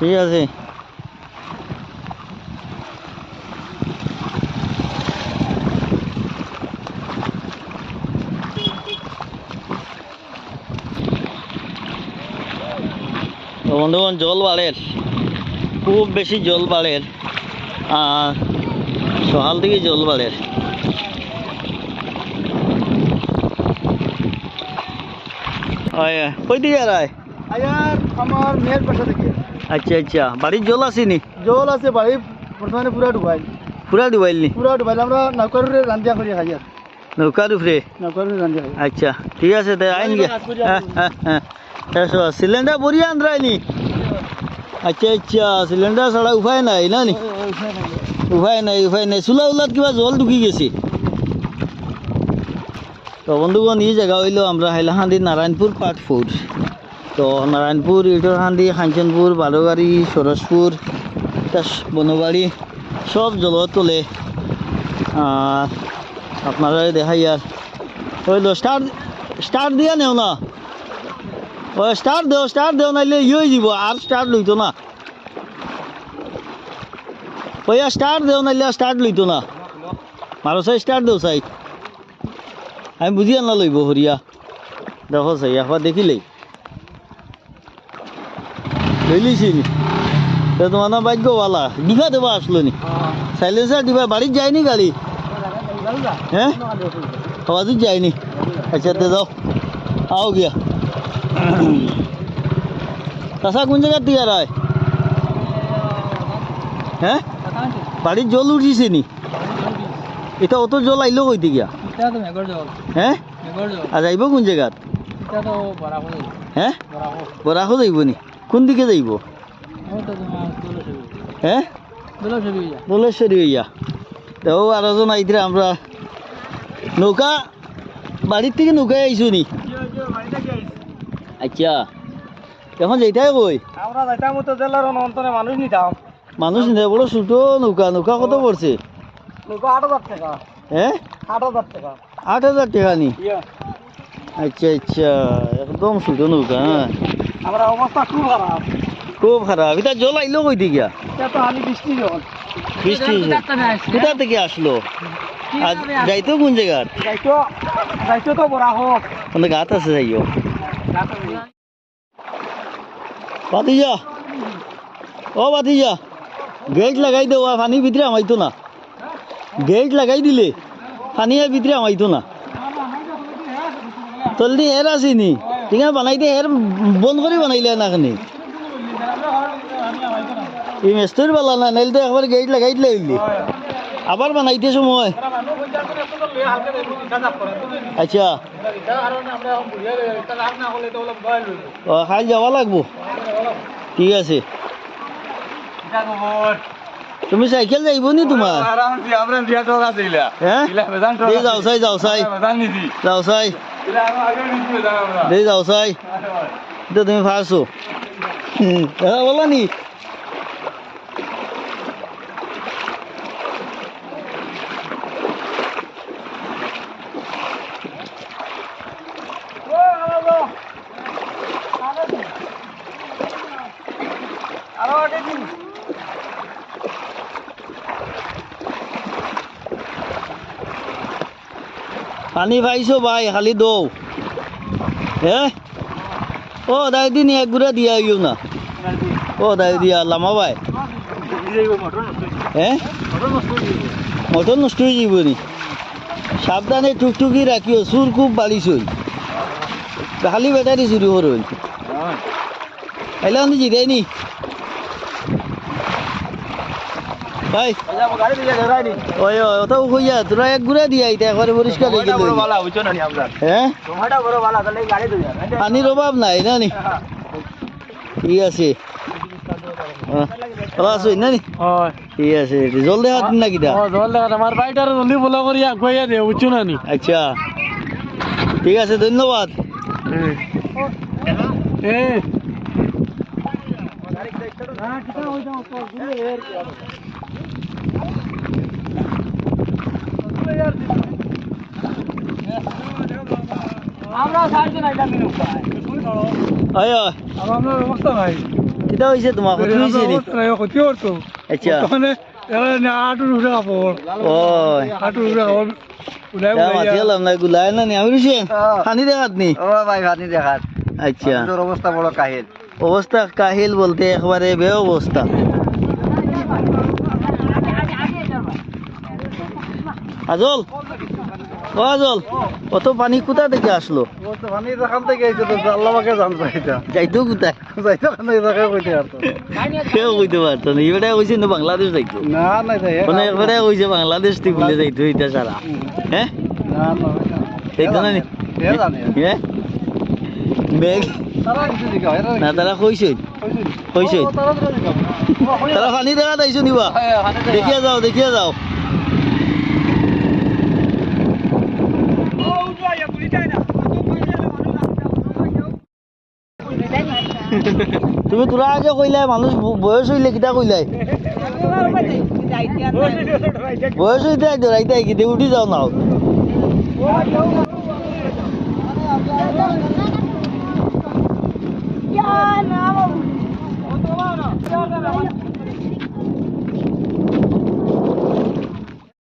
ঠিক আছে। বন্ধুগণ, জল বাড়ের, খুব বেশি জল বাড়ের, আর সকাল থেকে জল বাড়ের। কই দিকে আর? আমার মেয়ের পাশে থেকে। আচ্ছা আচ্ছা। বাড়ির জল আসেনি? জল আছে বাড়ি বর্তমানে পুরা ডুবাই পুরা ডুবাইলনি পুরা ডুবাইল। আমরা নৌকারে রান্ধিয়া করি খাই আর নৌকার উপরে নৌকারে রান্ধিয়া খাই আচ্ছা ঠিক আছে তাই আইন গে। এসো সিলিন্ডার বরিয়া আন্দ্রাইনি আচ্ছা আচ্ছা সিলিন্ডার ছাড়া উপায় নাই না নি? উপায় নাই। উপায় নাই চুলা উলাত কিবা জল ঢুকি গেছে। তো বন্ধুগণ এই জায়গা হইল আমরা হাইলাহান্দি নারায়ণপুর পার্ট ফোর তো নারায়ণপুর ইটরহান্দি কাঞ্চনপুর বারোগাড়ি সরসপুর বনবাড়ি সব জলত তোলে। আর আপনারা দেখাই আর। হইল স্টার স্টার দিয়া নেও না। ও স্টার দেও স্টার দেও, নাইলে ইয়ে যাব, আর স্টার লইতো না। ওই স্টার দেও, নাইলে স্টার লইতো না। মারো চাই, স্টার দেও চাই। আমি বুঝি আনা লইব হরিয়া। দেখো চাই, একবার দেখিলেই। লইলিছি নি তো তোমার না ভাগ্যওয়ালা ডিভা দেবা আসলো নি সাইলেন্সার ডিভা বাড়ির যায়নি গাড়ি? হ্যাঁ আওয়াজ যায়নি। আচ্ছা দে দাও আও গিয়া। কাঁচা কোন জায়গার দিকে আর আয়? হ্যাঁ বাড়ির জল উঠিছে নি এটা অত জল আইলো কই তো মেঘর হ্যাঁ আর যাইব কোন জায়গাত তো হ্যাঁ বরাকো যাইব নি? কোন দিকে যাইব? হ্যাঁ দোলেশ্বরী হইয়া। তো আরেকজন আইতে আমরা নৌকা বাড়ির থেকে নৌকায় আইসো নি? আচ্ছা। এখন যেটাই কই? আমরা যাইতাম তো জেলার অন্তরে মানুষ নিতাম। মানুষ নেই বড় ছোট নৌকা নৌকা কত পড়ছে? নৌকা আট হাজার টাকা। হ্যাঁ আট হাজার টাকা। আট হাজার টাকা নি? আচ্ছা আচ্ছা। একদম ছোট নৌকা হ্যাঁ। আমরা অবস্থা খুব খারাপ। খুব খারাপ। এটা জল আইলো কই দিকে? এটা তো আমি বৃষ্টি জল। বৃষ্টি কোথা থেকে আসলো? আর যাইতো কোন জায়গার যাইতো যাইতো তো বড়া হোক কোনো গাত আছে যাইও। বাতিজা ও বাতিজা গেট লাগাই দেওয়া পানি ভিতরে আমাইতো না। গেট লাগাই দিলে পানি ভিতরে আমাইতো না। তলদি হের আসিনি ঠিক আছে বানাইতে হের বন্ধ করে বানাইলে না খানি এই মেস্তর বালা না নাইলে তো একবার গেট লাগাই দিলে হইলি আবার বানাইতে সময় আচ্ছা ও খাই যাওয়া লাগবো। ঠিক আছে। তুমি সাইকেল যাইব নি তোমার যাও চাই যাও চাই। যাও চাই। দে যাও চাই তো তুমি ফারছো হ্যাঁ বলো নি পানি পাইছো ভাই খালি দৌ। হে? ও দাই দিন এক গুড়া দিয়া ইউ না। ও দাই দিয়া লামা ভাই। হ্যাঁ মটর নষ্ট হয়ে যাব নি। সাবধানে টুকটুকি রাখিও চুর খুব বাড়িছই খালি বেটারি চুরি করুন এলাম জিরাই নি? ভাই। ওই ওটাও কইয়া তোরা এক গুড়া দিয়া এটা একবারে পরিষ্কার হয়ে? গেল হ্যাঁ পানির অভাব নাই না নি? ঠিক আছে। ভালো আছো না নি? ঠিক আছে জল দেখা দিন না কিটা জল দেখা আমার বাড়িটার জলদি বলা করি আগুয়াইয়া দে বুঝছ না নি? আচ্ছা। ঠিক আছে ধন্যবাদ। এ আমরা সাহায্য নাই জানি আয় আয় আমরা ব্যবস্থা নাই কিতা হয়েছে তোমার ক্ষতি হয়েছে নি ক্ষতি করতো আচ্ছা মানে এরা আটুর উঠে কাপড় ও আটুর উঠে কাপড় উলাই মাতি হলাম না গুলাই না নি আমি রুশে হ্যাঁ। খানি দেখাত নি ও ভাই ভানি দেখাত আচ্ছা তোর অবস্থা বড় কাহিল। অবস্থা কাহিল বলতে একবারে বে অবস্থা আজল? ও আজল অত পানি কোথা থেকে আসলো? তো ভানি থেকে আইছে তো আল্লাহ জানতো এটা যাইতো কোথায়? যাইতো কেন জায়গায় কইতে পারতো কেউ কইতে পারতো না এবারে কইছে না বাংলাদেশ যাইতো? না না যাই মানে বাংলাদেশ থেকে বলে যাইতো এটা সারা। হ্যাঁ? না না যাইতো না। হ্যাঁ দিকে হয় না? তারা কইছে কইছে। তারা তো দিকে তারা পানি দেখা দাইছো নিবা? দেখিয়া যাও দেখিয়া যাও। তুমি তোরা আগে কইলাই মানুষ বয়স হইলে কিতা কইলাই? বয়স হইতে আইতো রাইতে আই উঠি যাও নাও।